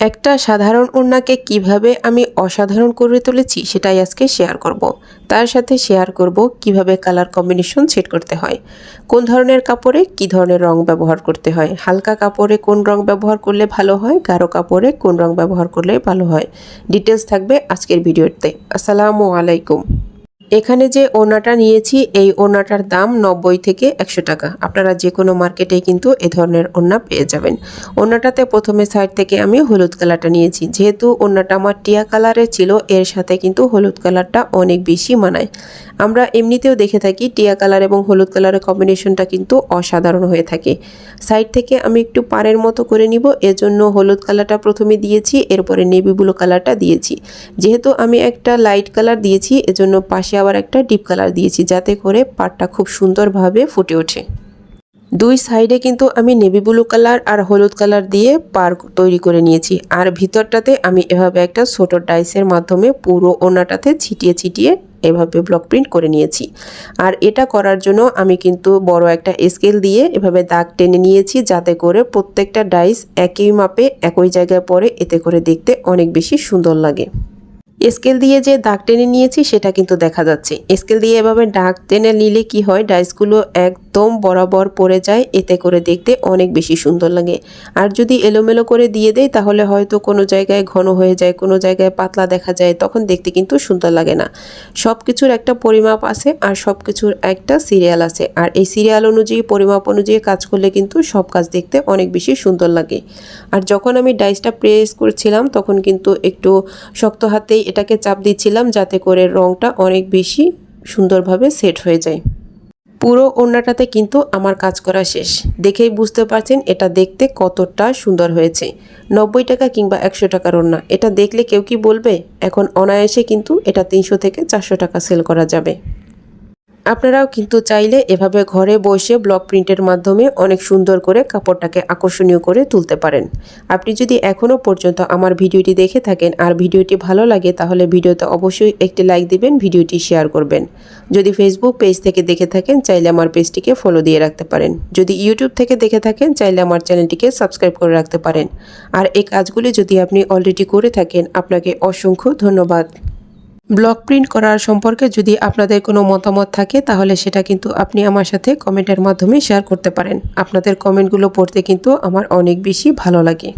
একটা সাধারণ ওড়নাকে কীভাবে আমি অসাধারণ করে তুলেছি সেটাই আজকে শেয়ার করব। তার সাথে শেয়ার করব কীভাবে কালার কম্বিনেশন সেট করতে হয়, কোন ধরনের কাপড়ে কি ধরনের রং ব্যবহার করতে হয়, হালকা কাপড়ে কোন রং ব্যবহার করলে ভালো হয়, গাঢ় কাপড়ে কোন রং ব্যবহার করলে ভালো হয়। ডিটেলস থাকবে আজকের ভিডিওতে। আসসালামু আলাইকুম। এখানে যে ওনাটা নিয়েছি, এই ওনাটার দাম নব্বই থেকে একশো টাকা। আপনারা যে কোনো মার্কেটে কিন্তু এ ধরনের ওনা পেয়ে যাবেন। ওনাটাতে প্রথমে সাইড থেকে আমি হলুদ কালারটা নিয়েছি। যেহেতু ওনাটা আমার টিয়া কালারের ছিল, এর সাথে কিন্তু হলুদ কালারটা অনেক বেশি মানায়। আমরা এমনিতেও দেখে থাকি টিয়া কালার এবং হলুদ কালারের কম্বিনেশনটা কিন্তু অসাধারণ হয়ে থাকে। সাইড থেকে আমি একটু পাড়ের মতো করে নিব, এজন্য হলুদ কালারটা প্রথমে দিয়েছি, এরপরে নেভি ব্লু কালারটা দিয়েছি। যেহেতু আমি একটা লাইট কালার দিয়েছি, এজন্য পাশে আবার একটা ডিপ কালার দিয়েছি, যাতে করে পাটটা খুব সুন্দরভাবে ফুটে ওঠে। দুই সাইডে কিন্তু আমি নেভি ব্লু কালার আর হলুদ কালার দিয়ে পার তৈরি করে নিয়েছি। আর ভিতরটাতে আমি এভাবে একটা ছোট ডাইসের মাধ্যমে পুরো ওনাটাতে ছিটিয়ে ছিটিয়ে এভাবে ব্লক প্রিন্ট করে নিয়েছি। আর এটা করার জন্য আমি কিন্তু বড় একটা স্কেল দিয়ে এভাবে দাগ টেনে নিয়েছি, যাতে করে প্রত্যেকটা ডাইস একই মাপে, একই জায়গায় পরে এতে করে দেখতে অনেক বেশি সুন্দর লাগে। স্কেল দিয়ে যে দাগ টেনে নিয়েছি, সেটা কিন্তু দেখা যাচ্ছে। স্কেল দিয়ে এভাবে দাগ টেনে নিলে কি হয়? ডাইসগুলো একদম বরাবর পড়ে যায়, এতে করে দেখতে অনেক বেশি সুন্দর লাগে। আর যদি এলোমেলো করে দিয়ে দেয় তাহলে হয়তো কোনো জায়গায় ঘন হয়ে যায়, কোনো জায়গায় পাতলা দেখা যায়, তখন দেখতে কিন্তু সুন্দর লাগে না। সব কিছুর একটা পরিমাপ আছে, আর সব কিছুর একটা সিরিয়াল আছে। আর এই সিরিয়াল অনুযায়ী, পরিমাপ অনুযায়ী কাজ করলে কিন্তু সব কাজ দেখতে অনেক বেশি সুন্দর লাগে। আর যখন আমি ডাইসটা প্রেস করছিলাম, তখন কিন্তু একটু শক্ত হাতেই এটাকে চাপ দিচ্ছিলাম, যাতে করে রংটা অনেক বেশি সুন্দরভাবে সেট হয়ে যায়। পুরো ওড়নাটাতে কিন্তু আমার কাজ করা শেষ। দেখেই বুঝতে পারছেন এটা দেখতে কতটা সুন্দর হয়েছে। নব্বই টাকা কিংবা একশো টাকার ওড়না, এটা দেখলে কেউ কি বলবে? এখন অনায়াসে কিন্তু এটা তিনশো থেকে চারশো টাকা সেল করা যাবে। আপনারাও কিন্তু চাইলে এভাবে ঘরে বসে ব্লক প্রিন্টের মাধ্যমে অনেক সুন্দর করে কাপড়টাকে আকর্ষণীয় করে তুলতে পারেন। আপনি যদি এখনও পর্যন্ত আমার ভিডিওটি দেখে থাকেন আর ভিডিওটি ভালো লাগে, তাহলে ভিডিওতে অবশ্যই একটি লাইক দিবেন, ভিডিওটি শেয়ার করবেন। যদি ফেসবুক পেজ থেকে দেখে থাকেন, চাইলে আমার পেজটিকে ফলো দিয়ে রাখতে পারেন। যদি ইউটিউব থেকে দেখে থাকেন, চাইলে আমার চ্যানেলটিকে সাবস্ক্রাইব করে রাখতে পারেন। আর এই কাজগুলি যদি আপনি অলরেডি করে থাকেন, আপনাকে অসংখ্য ধন্যবাদ। ব্লক প্রিন্ট করার সম্পর্কে যদি আপনাদের কোনো মতামত থাকে, তাহলে সেটা কিন্তু আপনি আমার সাথে কমেন্টের মাধ্যমে শেয়ার করতে পারেন। আপনাদের কমেন্টগুলো পড়তে কিন্তু আমার অনেক বেশি ভালো লাগে।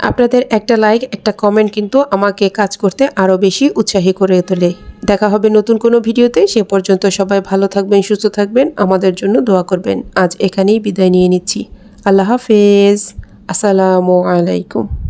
আপনাদের একটা লাইক, একটা কমেন্ট কিন্তু আমাকে কাজ করতে আরও বেশি উৎসাহী করে তোলে। দেখা হবে নতুন কোনো ভিডিওতে। সে পর্যন্ত সবাই ভালো থাকবেন, সুস্থ থাকবেন। আমাদের জন্য দোয়া করবেন। আজ এখানেই বিদায় নিয়ে নিচ্ছি। আল্লাহ হাফেজ। আসসালামু আলাইকুম।